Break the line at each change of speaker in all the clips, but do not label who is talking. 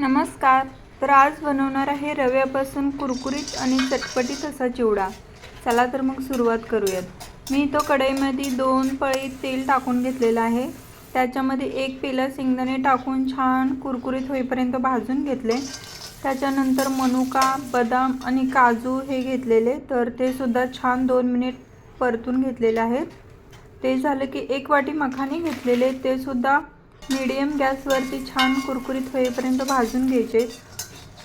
नमस्कार. तर आज बनवणार आहे रव्यापासून कुरकुरीत आणि चटपटीत असा चिवडा. चला तर मग सुरुवात करूयात. मी तो कढईमध्ये दोन पळी तेल टाकून घेतलेलं आहे. त्याच्यामध्ये एक पेला शेंगदाणे टाकून छान कुरकुरीत होईपर्यंत भाजून घेतले. त्याच्यानंतर मनुका बदाम आणि काजू हे घेतलेले. तर ते सुद्धा छान दोन मिनिट परतून घेतलेले आहेत. ते झालं की एक वाटी मखाने घेतलेले. ते सुद्धा मीडियम गॅसवरती छान कुरकुरीत होईपर्यंत भाजून घ्यायचे.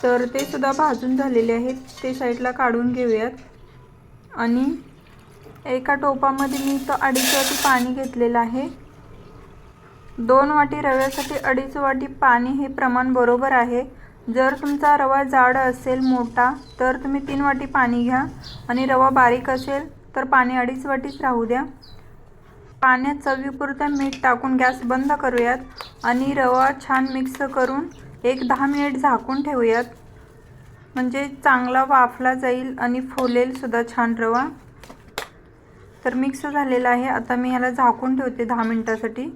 तर ते सुद्धा भाजून झालेले आहेत. ते साईडला काढून घेऊयात. आणि एका टोपामध्ये मी तो अडीच वाटी पाणी घेतलेलं आहे. दोन वाटी रव्यासाठी अडीच वाटी पाणी हे प्रमाण बरोबर आहे. जर तुमचा रवा जाड असेल मोठा तर तुम्ही तीन वाटी पाणी घ्या. आणि रवा बारीक असेल तर पाणी अडीच वाटीच राहू द्या. पाण्यात चवीपुरतं मीठ टाकून गॅस बंद करूयात आणि रवा छान मिक्स करून एक दहा मिनिट झाकून ठेवूयात. म्हणजे चांगला वाफला जाईल आणि फुलेलसुद्धा छान रवा. तर मिक्स झालेला आहे. आता मी याला झाकून ठेवते दहा मिनटासाठी.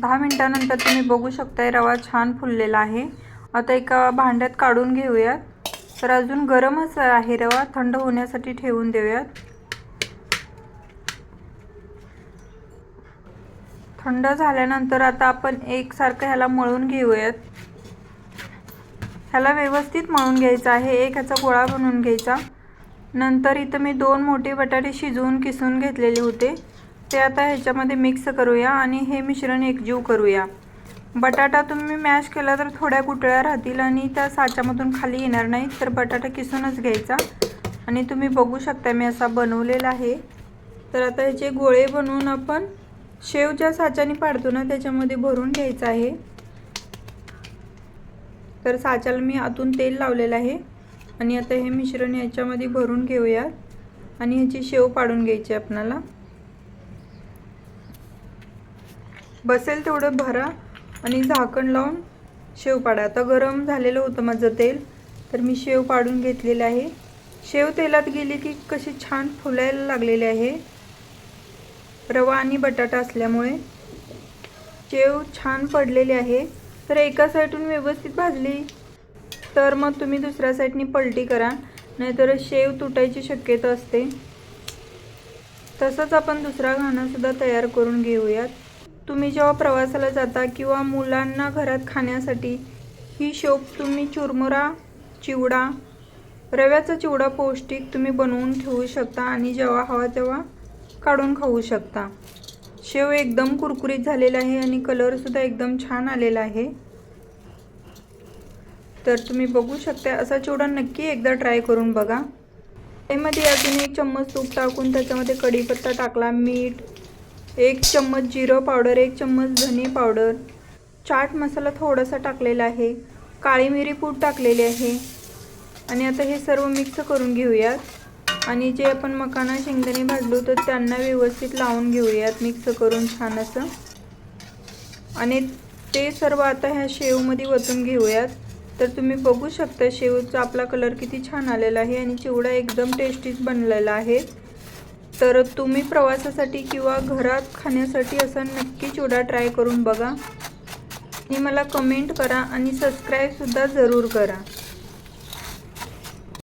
दहा मिनटानंतर तुम्ही बघू शकताय रवा छान फुललेला आहे. आता एका भांड्यात काढून घेऊयात. तर अजून गरमच आहे रवा. थंड होण्यासाठी ठेवून देऊयात. थंड झाल्यानंतर आता आपण एकसारखं ह्याला मळून घेऊयात. ह्याला व्यवस्थित मळून घ्यायचं आहे. एक ह्याचा गोळा बनवून घ्यायचा. नंतर इथं मी दोन मोठे बटाटे शिजवून किसून घेतलेले होते. ते आता ह्याच्यामध्ये मिक्स करूया आणि हे मिश्रण एकजीव करूया. बटाटा तुम्ही मॅश केला तर थोड्या गुटळ्या राहतील आणि त्या साच्यामधून खाली येणार नाही तर बटाटा किसूनच घ्यायचा. आणि तुम्ही बघू शकता मी असा बनवलेला आहे. तर आता ह्याचे गोळे बनवून आपण शेव ज्या साच्याने पाडतो ना त्याच्यामध्ये भरून घ्यायचं आहे. तर साच्याला मी आतून तेल लावलेलं आहे. आणि आता हे मिश्रण याच्यामध्ये भरून घेऊयात. आणि ह्याची शेव पाडून घ्यायची आपणाला. बसेल तेवढं भरा. आणि झाकण लावून शेव पाडा. आता गरम झालेलं होतं माझं तेल तर मी शेव पाडून घेतलेलं आहे. शेव तेलात गेली की कशी छान फुलायला लागलेले आहे. रवा आणि बटाटा असल्यामुळे शेव छान पडलेली आहे. तर एका साईडून व्यवस्थित भाजली. तर मग तुम्ही दुसऱ्या साईडनी पलटी करा नाहीतर शेव तुटायची शक्यता असते. तसंच आपण दुसरा घाणासुद्धा तयार करून घेऊयात. तुम्ही जेव्हा प्रवासाला जाता किंवा मुलांना घरात खाण्यासाठी ही शोप तुम्ही चुरमुरा चिवडा रव्याचा चिवडा पौष्टिक तुम्ही बनवून ठेवू शकता आणि जेव्हा हवा तेव्हा काढून खाऊ शकता. शेव एकदम कुरकुरीत झालेला आहे आणि कलरसुद्धा एकदम छान आलेला आहे. तर तुम्ही बघू शकता असा चिवडा नक्की एकदा ट्राय करून बघा. त्यामध्ये अजून एक चम्मच तूप टाकून त्याच्यामध्ये कढीपत्ता टाकला मीठ एक चम्मच जिरं पावडर एक चम्मच धने पावडर. चाट मसाला थोडासा टाकलेला आहे. काळी मिरी पूड टाकलेली आहे. आणि आता हे सर्व मिक्स करून घेऊयात. आणि जे आपण मकाना शेंगदाणे भाजलो तर त्यांना व्यवस्थित लावून घेऊयात. मिक्स करून छान असं. आणि ते सर्व आता ह्या शेवमध्ये वतून घेऊयात. तर तुम्ही बघू शकता शेवचा आपला कलर किती छान आलेला आहे आणि चिवडा एकदम टेस्टीच बनलेला आहे. तर तुम्ही प्रवासासाठी किंवा घरात खाण्यासाठी असा नक्की चिवडा ट्राय करून बघा. आणि मला कमेंट करा आणि सबस्क्राईबसुद्धा जरूर करा.